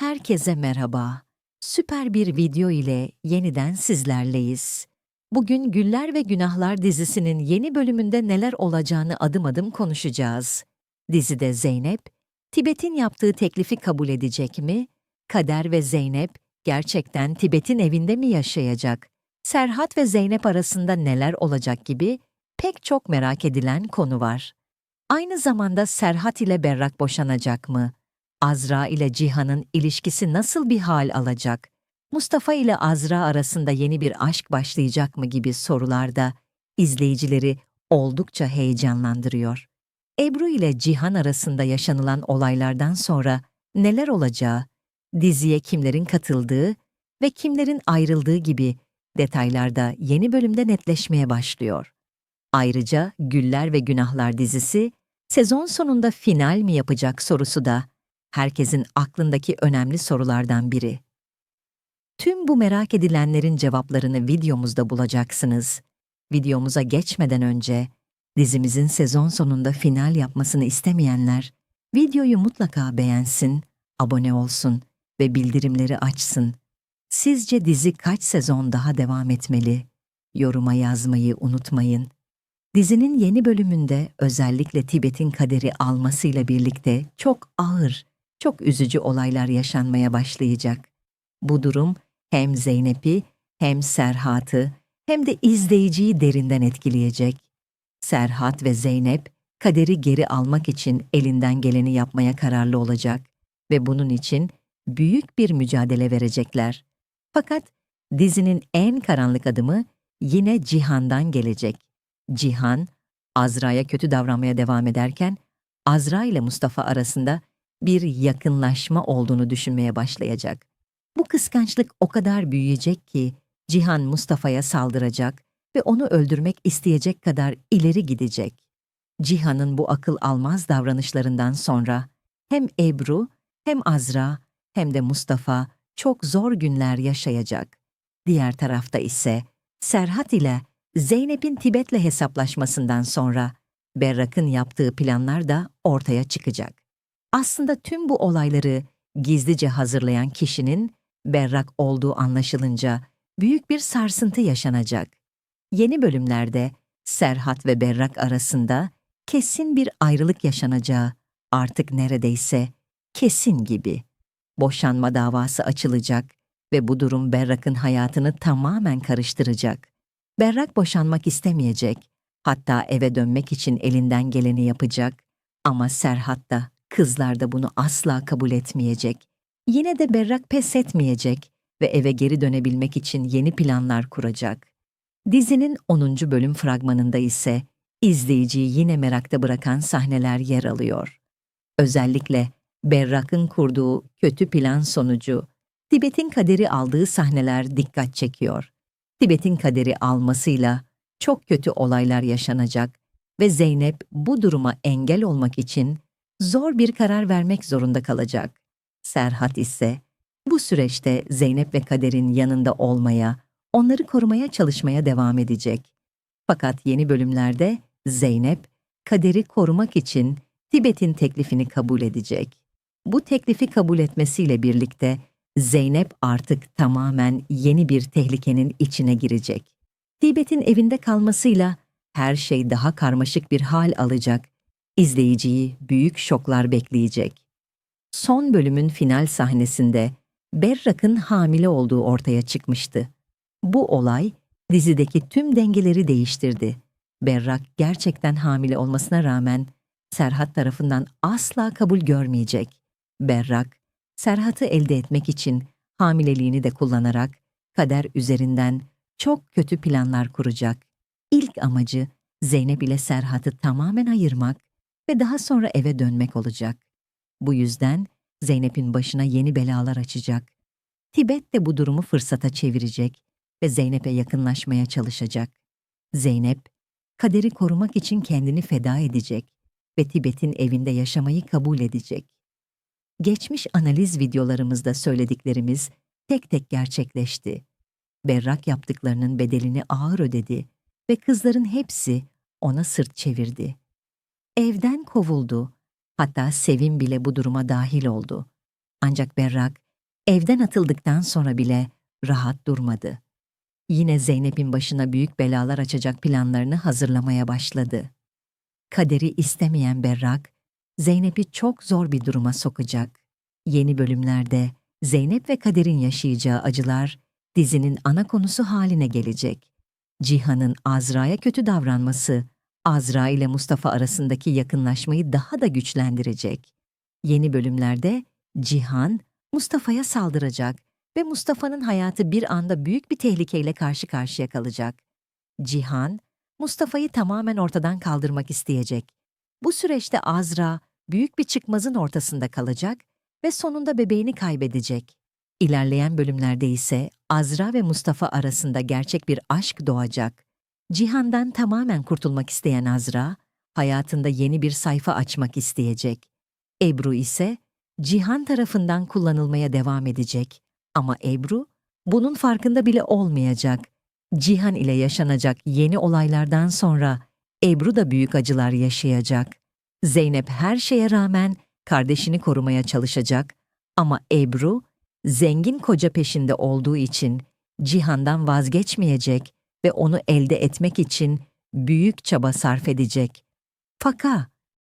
Herkese merhaba. Süper bir video ile yeniden sizlerleyiz. Bugün Güller ve Günahlar dizisinin yeni bölümünde neler olacağını adım adım konuşacağız. Dizide Zeynep, Tibet'in yaptığı teklifi kabul edecek mi? Kader ve Zeynep gerçekten Tibet'in evinde mi yaşayacak? Serhat ve Zeynep arasında neler olacak gibi pek çok merak edilen konu var. Aynı zamanda Serhat ile Berrak boşanacak mı? Azra ile Cihan'ın ilişkisi nasıl bir hal alacak? Mustafa ile Azra arasında yeni bir aşk başlayacak mı gibi sorular da izleyicileri oldukça heyecanlandırıyor. Ebru ile Cihan arasında yaşanılan olaylardan sonra neler olacağı, diziye kimlerin katıldığı ve kimlerin ayrıldığı gibi detaylarda yeni bölümde netleşmeye başlıyor. Ayrıca Güller ve Günahlar dizisi sezon sonunda final mi yapacak sorusu da herkesin aklındaki önemli sorulardan biri. Tüm bu merak edilenlerin cevaplarını videomuzda bulacaksınız. Videomuza geçmeden önce dizimizin sezon sonunda final yapmasını istemeyenler videoyu mutlaka beğensin, abone olsun ve bildirimleri açsın. Sizce dizi kaç sezon daha devam etmeli? Yoruma yazmayı unutmayın. Dizinin yeni bölümünde özellikle Tibet'in kaderi almasıyla birlikte çok ağır, çok üzücü olaylar yaşanmaya başlayacak. Bu durum hem Zeynep'i hem Serhat'ı hem de izleyiciyi derinden etkileyecek. Serhat ve Zeynep kaderi geri almak için elinden geleni yapmaya kararlı olacak ve bunun için büyük bir mücadele verecekler. Fakat dizinin en karanlık adımı yine Cihan'dan gelecek. Cihan, Azra'ya kötü davranmaya devam ederken, Azra ile Mustafa arasında bir yakınlaşma olduğunu düşünmeye başlayacak. Bu kıskançlık o kadar büyüyecek ki Cihan Mustafa'ya saldıracak ve onu öldürmek isteyecek kadar ileri gidecek. Cihan'ın bu akıl almaz davranışlarından sonra hem Ebru hem Azra hem de Mustafa çok zor günler yaşayacak. Diğer tarafta ise Serhat ile Zeynep'in Tibet'le hesaplaşmasından sonra Berrak'ın yaptığı planlar da ortaya çıkacak. Aslında tüm bu olayları gizlice hazırlayan kişinin Berrak olduğu anlaşılınca büyük bir sarsıntı yaşanacak. Yeni bölümlerde Serhat ve Berrak arasında kesin bir ayrılık yaşanacağı artık neredeyse kesin gibi. Boşanma davası açılacak ve bu durum Berrak'ın hayatını tamamen karıştıracak. Berrak boşanmak istemeyecek, hatta eve dönmek için elinden geleni yapacak ama Serhat da kızlar da bunu asla kabul etmeyecek. Yine de Berrak pes etmeyecek ve eve geri dönebilmek için yeni planlar kuracak. Dizinin 10. bölüm fragmanında ise izleyiciyi yine merakta bırakan sahneler yer alıyor. Özellikle Berrak'ın kurduğu kötü plan sonucu Tibet'in kaderi aldığı sahneler dikkat çekiyor. Tibet'in kaderi almasıyla çok kötü olaylar yaşanacak ve Zeynep bu duruma engel olmak için zor bir karar vermek zorunda kalacak. Serhat ise bu süreçte Zeynep ve Kader'in yanında olmaya, onları korumaya çalışmaya devam edecek. Fakat yeni bölümlerde Zeynep, Kader'i korumak için Tibet'in teklifini kabul edecek. Bu teklifi kabul etmesiyle birlikte Zeynep artık tamamen yeni bir tehlikenin içine girecek. Tibet'in evinde kalmasıyla her şey daha karmaşık bir hal alacak. İzleyiciyi büyük şoklar bekleyecek. Son bölümün final sahnesinde Berrak'ın hamile olduğu ortaya çıkmıştı. Bu olay dizideki tüm dengeleri değiştirdi. Berrak gerçekten hamile olmasına rağmen Serhat tarafından asla kabul görmeyecek. Berrak, Serhat'ı elde etmek için hamileliğini de kullanarak kader üzerinden çok kötü planlar kuracak. İlk amacı Zeynep ile Serhat'ı tamamen ayırmak ve daha sonra eve dönmek olacak. Bu yüzden Zeynep'in başına yeni belalar açacak. Tibet de bu durumu fırsata çevirecek ve Zeynep'e yakınlaşmaya çalışacak. Zeynep, kaderi korumak için kendini feda edecek ve Tibet'in evinde yaşamayı kabul edecek. Geçmiş analiz videolarımızda söylediklerimiz tek tek gerçekleşti. Berrak yaptıklarının bedelini ağır ödedi ve kızların hepsi ona sırt çevirdi. Evden kovuldu, hatta Sevim bile bu duruma dahil oldu. Ancak Berrak Evden atıldıktan sonra bile rahat durmadı. Yine Zeynep'in başına büyük belalar açacak planlarını hazırlamaya başladı. Kaderi istemeyen Berrak, Zeynep'i çok zor bir duruma sokacak. Yeni bölümlerde Zeynep ve Kader'in yaşayacağı acılar dizinin ana konusu haline gelecek. Cihan'ın Azra'ya kötü davranması, Azra ile Mustafa arasındaki yakınlaşmayı daha da güçlendirecek. Yeni bölümlerde Cihan, Mustafa'ya saldıracak ve Mustafa'nın hayatı bir anda büyük bir tehlikeyle karşı karşıya kalacak. Cihan, Mustafa'yı tamamen ortadan kaldırmak isteyecek. Bu süreçte Azra, büyük bir çıkmazın ortasında kalacak ve sonunda bebeğini kaybedecek. İlerleyen bölümlerde ise Azra ve Mustafa arasında gerçek bir aşk doğacak. Cihan'dan tamamen kurtulmak isteyen Azra, hayatında yeni bir sayfa açmak isteyecek. Ebru ise Cihan tarafından kullanılmaya devam edecek. Ama Ebru bunun farkında bile olmayacak. Cihan ile yaşanacak yeni olaylardan sonra Ebru da büyük acılar yaşayacak. Zeynep her şeye rağmen kardeşini korumaya çalışacak ama Ebru zengin koca peşinde olduğu için Cihan'dan vazgeçmeyecek ve onu elde etmek için büyük çaba sarf edecek. Fakat